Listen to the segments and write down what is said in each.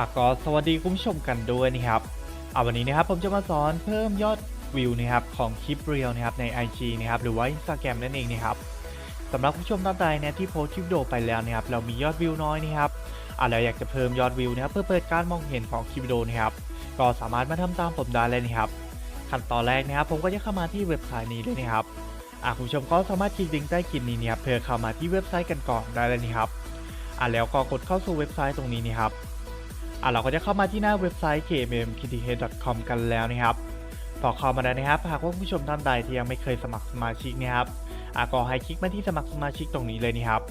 อะก็สวัสดีคุณผู้ชมกันด้วยนะครับอะวันนี้นะครับผมจะมาสอนเพิ่มยอดวิวนะครับของคลิปเรียลนะครับใน IG นะครับหรือว่า Instagram นั่นเองนะครับสำหรับผู้ชมท่านใดเนี่ยที่โพสต์คลิปวิดีโอไปแล้วนะครับเรามียอดวิวน้อยนะครับอะแล้วอยากจะเพิ่มยอดวิวนะครับเพื่อเปิดการมองเห็นของคลิปวิดีโอนะครับก็สามารถมาทำตามผมได้เลยนะครับขั้นตอนแรกนะครับผมก็จะเข้ามาที่เว็บไซต์นี้เลยนะครับอะคุณผู้ชมก็สามารถคลิกลิงก์ใต้คลิปนี้นะครับเพื่อเข้ามาที่เว็บไซต์กันก่อนได้เลยนะครับอะแล้วก็กดเข้าสู่เว็บไซต์ตรงนี้นะครับ อะเราก็จะเข้ามาที่หน้าเว็บไซต์ kmmkth.com กันแล้วนะครับพอเข้ามาแล้วนะครับ หากว่าผู้ชมท่านใดที่ยังไม่เคยสมัครสมาชิกนะครับอะก็ให้คลิกมาที่สมัครสมาชิกตรงนี้เลยนะครับ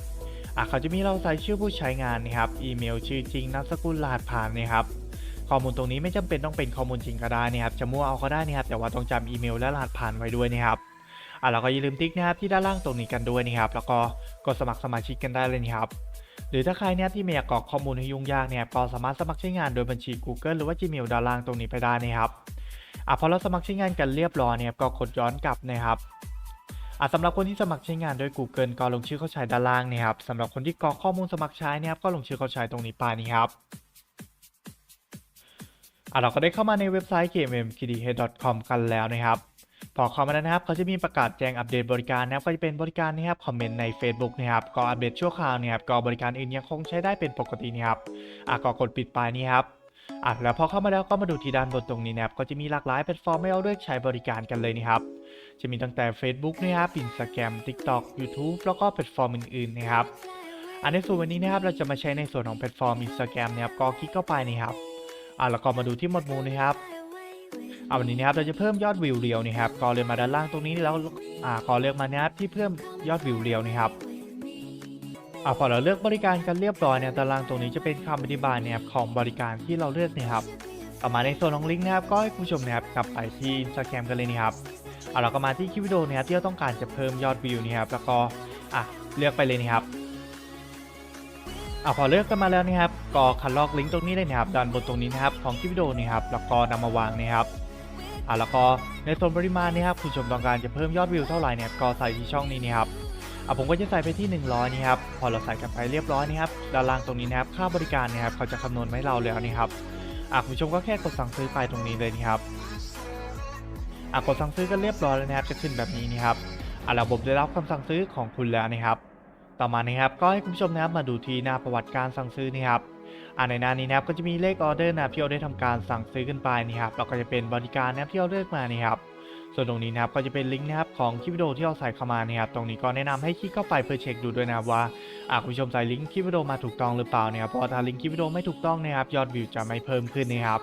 อะเขาจะมีเราใส่ชื่อผู้ใช้งานนะครับ อีเมลชื่อจริง นามสกุลรหัสผ่านนะครับ ข้อมูลตรงนี้ไม่จำเป็นต้องเป็นข้อมูลจริงก็ได้นะครับ จะมั่วเอาก็ได้นะครับ แต่ว่าต้องจำอีเมลและรหัสผ่านไว้ด้วยนะครับอะเราก็อย่าลืมติ๊กนะครับที่ด้านล่างตรงนี้กันด้วยนะครับ แล้วก็กดสมัครสมาชิกกันได้เลยนะครับ หรือถ้าใครเนี่ยที่ไม่อยากกรอกข้อมูลให้ยุ่งยากเนี่ยก็สามารถสมัครใช้งานโดยบัญชี Google หรือว่า Gmail ด้านล่างตรงนี้ไปได้นะครับอะพอเราสมัครใช้งานกันเรียบร้อยเนี่ยก็กดย้อนกลับนะครับอะสำหรับคนที่สมัครใช้งานโดย Google ก็ลงชื่อเข้าใช้ด้านล่างนะครับสำหรับคนที่กรอกข้อมูลสมัครใช้เนี่ยก็ลงชื่อเข้าใช้ตรงนี้ไปนี่ครับอะเราก็ได้เข้ามาในเว็บไซต์ kmmkdh.com กันแล้วนะครับ พอเข้ามาแล้วนะครับเขาจะมีประกาศแจ้งอัปเดตบริการนะครับก็จะเป็นบริการนะครับคอมเมนต์ใน Facebook นะครับก็อัปเดตชั่วคราวนะครับก็บริการอื่นยังคงใช้ได้เป็นปกตินะครับอะก็กดปิดไปนี่ครับอะแล้วพอเข้ามาแล้วก็มาดูที่ด้านบนตรงนี้นะครับก็จะมีหลากหลายแพลตฟอร์มให้เราเลือกใช้บริการกันเลยนะครับจะมีตั้งแต่ Facebook นะครับ Instagram TikTok YouTube แล้วก็แพลตฟอร์มอื่นๆนะครับอันในส่วนวันนี้นะครับเราจะมาใช้ในส่วนของแพลตฟอร์ม Instagram นะครับก็คลิกเข้าไปนะครับอะแล้วก็มาดูที่หมวดหมู่นะครับ เอาวันนี้นะครับเราจะเพิ่มยอดวิวเรียวนะครับก็เลือกมาด้านล่างตรงนี้แล้วอ่าก็เลือกมานะครับที่เพิ่มยอดวิวเรียวนะครับอ่าพอเราเลือกบริการกันเรียบร้อยเนี่ยด้านล่างตรงนี้จะเป็นคำอธิบายนะครับของบริการที่เราเลือกนะครับต่อมาในส่วนของลิงก์นะครับก็ให้คุณผู้ชมนะครับกลับไปที่ Instagram กันเลยนะครับเอาเราก็มาที่คลิปวิดีโอนะครับที่เราต้องการจะเพิ่มยอดวิวนะครับแล้วก็อะเลือกไปเลยนะครับอะพอเลือกกันมาแล้วนะครับก็คันลอกลิงก์ตรงนี้เลยนะครับด้านบนตรงนี้นะครับของคลิปวิดีโอนะครับแล้วก็นำมาวางนะครับ อะแล้วก็ในส่วนปริมาณนี่ครับคุณชมต้องการจะเพิ่มยอดวิวเท่าไหร่เนี่ยก็ใส่ที่ช่องนี้นะครับอะผมก็จะใส่ไปที่ 100นี่ครับพอเราใส่กันไปเรียบร้อยนี่ครับด้านล่างตรงนี้นะครับค่าบริการเนะครับเขาจะคำนวณให้เราแล้วนี่ครับอะคุณชมก็แค่กดสั่งซื้อไปตรงนี้เลยนี่ครับอะกดสั่งซื้อกันเรียบร้อยแล้วนะครับจะขึ้นแบบนี้นี่ครับอะระบบได้รับคำสั่งซื้อของคุณแล้วนะครับ ต่อมานะครับก็ให้คุณผู้ชมนะครับมาดูที่หน้าประวัติการสั่งซื้อนี่ครับ อ่าในหน้านี้นะครับก็จะมีเลขออเดอร์นะครับที่เราได้ทำการสั่งซื้อขึ้นไปนี่ครับแล้วก็จะเป็นบริการนะครับที่เราเลือกมานี่ครับส่วนตรงนี้นะครับก็จะเป็นลิงก์นะครับของคลิปวิดีโอที่เราใส่เข้ามานี่ครับตรงนี้ก็แนะนำให้คลิกเข้าไปเพื่อเช็คดูด้วยนะครับว่าอาคุณผู้ชมใส่ลิงก์คลิปวิดีโอมาถูกต้องหรือเปล่านะครับเพราะถ้าลิงก์คลิปวิดีโอไม่ถูกต้องนะครับยอดวิวจะไม่เพิ่มขึ้นนะครับ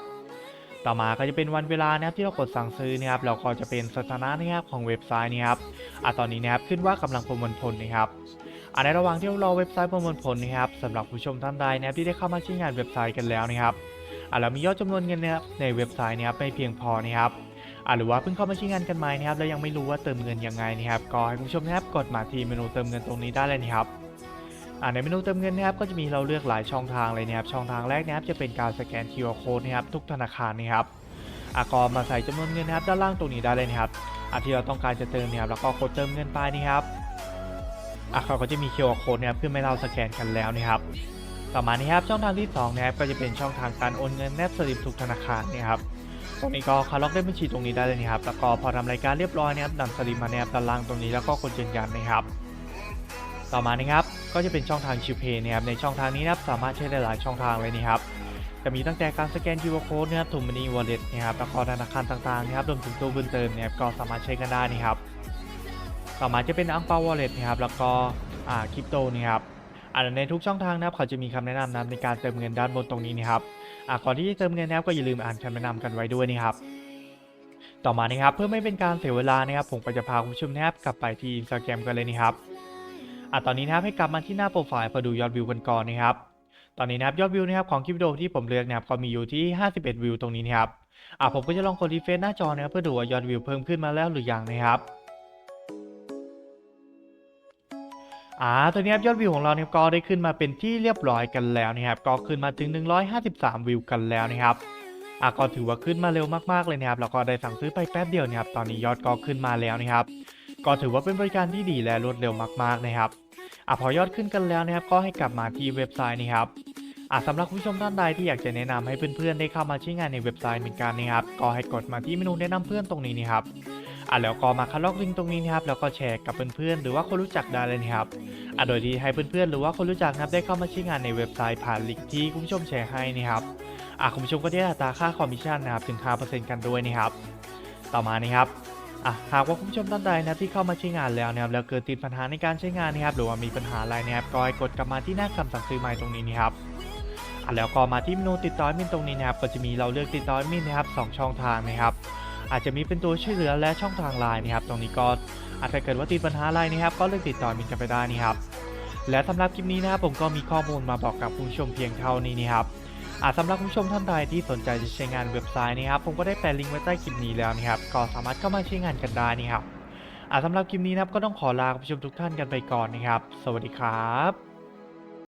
ต่อมาก็จะเป็นวันเวลานะครับที่เรากดสั่งซื้อนะครับแล้วก็จะเป็นสถานะนะครับของเว็บไซต์นะครับอ่าตอนนี้นะครับขึ้นว่ากำลังประมวลผลนะครับ อ่าในระหว่างที่เรารอเว็บไซต์ประมวลผลนะครับสำหรับผู้ชมท่านใดนะครับที่ได้เข้ามาใช้งานเว็บไซต์กันแล้วนะครับอ่าแล้วมียอดจำนวนเงินนะครับในเว็บไซต์นะครับไม่เพียงพอนะครับอ่าหรือว่าเพิ่งเข้ามาใช้งานกันใหม่นะครับแล้วยังไม่รู้ว่าเติมเงินยังไงนะครับก็ให้ผู้ชมนะครับกดมาที่เมนูเติมเงินตรงนี้ได้เลยนะครับอ่าในเมนูเติมเงินนะครับก็จะมีเราเลือกหลายช่องทางเลยนะครับช่องทางแรกนะครับจะเป็นการสแกน QR code นะครับทุกธนาคารนะครับอ่าก็มาใส่จำนวนเงินนะครับด้านล่างตรงนี้ได้เลยนะครับอาที่เราต้องการจะเติมนะครับแล้วก็กดเติมเงินไปนะครับ อะเขาก็จะมี QR code นะครับขึ้นให้เราสแกนกันแล้วนะครับ ต่อมานี้ครับช่องทางที่2นะครับก็จะเป็นช่องทางการโอนเงินแนบสลิปทุกธนาคารนะครับตรงนี้ก็คาล็อกได้บัญชีตรงนี้ได้เลยนะครับ แล้วก็พอทำรายการเรียบร้อยนะครับนำสลิปมาแนบด้านล่างตรงนี้แล้วก็กดยืนยันนะครับ ต่อมานะครับก็จะเป็นช่องทางชิวเพย์นะครับในช่องทางนี้นะครับสามารถใช้ได้หลายช่องทางเลยนะครับจะมีตั้งแต่การสแกน QR code นะครับถุงมันนี่วอลเล็ตนะครับแล้วก็ธนาคารต่างๆนะครับรวมถึงตู้บุญเติมเนี่ยก็สามารถใช้กันได้นะครับ ต่อมาจะเป็นอังเปาวอลเล็ตนะครับแล้วก็คริปโตนะครับอ่าในทุกช่องทางนะครับเขาจะมีคำแนะนำนะในการเติมเงินด้านบนตรงนี้นะครับอ่าก่อนที่จะเติมเงินนะครับก็อย่าลืมอ่านคำแนะนำกันไว้ด้วยนะครับต่อมานะครับเพื่อไม่เป็นการเสียเวลานะครับผมก็จะพาคุณผู้ชมนะครับกลับไปที่ Instagram กันเลยนะครับอ่าตอนนี้นะครับให้กลับมาที่หน้าโปรไฟล์เพื่อดูยอดวิวกันก่อนนะครับ ตอนนี้นะครับยอดวิวนะครับของคลิปวิดีโอที่ผมเลือกนะครับก็มีอยู่ที่ 51 วิวตรงนี้นะครับอ่าผมก็จะลองกดรีเฟรชหน้าจอนะครับเพื่อดูว่ายอดวิวเพิ่มขึ้นมาแล้วหรือยังนะครับ อ่าตอนนี้ครับยอดวิวของเราเนี่ยก็ได้ขึ้นมาเป็นที่เรียบร้อยกันแล้วนะครับ ก็ขึ้นมาถึง 153 วิวกันแล้วนะครับอ่าก็ถือว่าขึ้นมาเร็วมากๆเลยนะครับแล้วก็ได้สั่งซื้อไปแป๊บเดียวนะครับ ตอนนี้ยอดก็ขึ้นมาแล้วนะครับ ก็ถือว่าเป็นบริการที่ดีและรวดเร็วมากๆนะครับอ่าพอยอดขึ้นกันแล้วนะครับ ก็ให้กลับมาที่เว็บไซต์นะครับอะสำหรับคุณผู้ชมท่านใดที่อยากจะแนะนำให้เพื่อนๆได้เข้ามาใช้งานในเว็บไซต์เหมือนกันนะครับ ก็ให้กดมาที่เมนูแนะนำเพื่อนตรงนี้นะครับ อะแล้วก็มาคัดลอกลิงก์ตรงนี้นะครับแล้วก็แชร์กับเพื่อนๆหรือว่าคนรู้จักได้เลยนะครับอะโดยที่ให้เพื่อนๆหรือว่าคนรู้จักนะครับได้เข้ามาใช้งานในเว็บไซต์ผ่านลิงก์ที่คุณผู้ชมแชร์ให้นะครับอะคุณผู้ชมก็ได้อัตราค่าคอมมิชชั่นนะครับถึง5%กันด้วยนะครับต่อมานะครับอะหากว่าคุณผู้ชมท่านใดนะครับที่เข้ามาใช้งานแล้วนะครับแล้วเกิดติดปัญหาในการใช้งานนะครับหรือว่ามีปัญหาอะไรนะครับก็ให้กดกลับมาที่หน้าคำสั่งซื้อใหม่ตรงนี้นะครับอะแล้วก็มาที่เมนูติดต่อมินตรงนี้นะครับก็จะมีเราเลือกติดต่อมินนะครับสองช่องทางนะครับ อาจจะมีเป็นตัวช่วยเหลือและช่องทางไลน์นะครับ ตรงนี้ก็อาจจะเกิดว่าติดปัญหาอะไรนะครับ ก็เลือกติดต่อมินกันไปได้นะครับและสำหรับคลิปนี้นะครับผมก็มีข้อมูลมาบอกกับคุณผู้ชมเพียงเท่านี้นะครับอาสำหรับคุณผู้ชมท่านใดที่สนใจจะใช้งานเว็บไซต์นะครับ ผมก็ได้แปะลิงก์ไว้ใต้คลิปนี้แล้วนะครับ ก็สามารถเข้ามาใช้งานกันได้นะครับอาสำหรับคลิปนี้นะครับก็ต้องขอลาคุณผู้ชมทุกท่านกันไปก่อนนะครับ สวัสดีครับ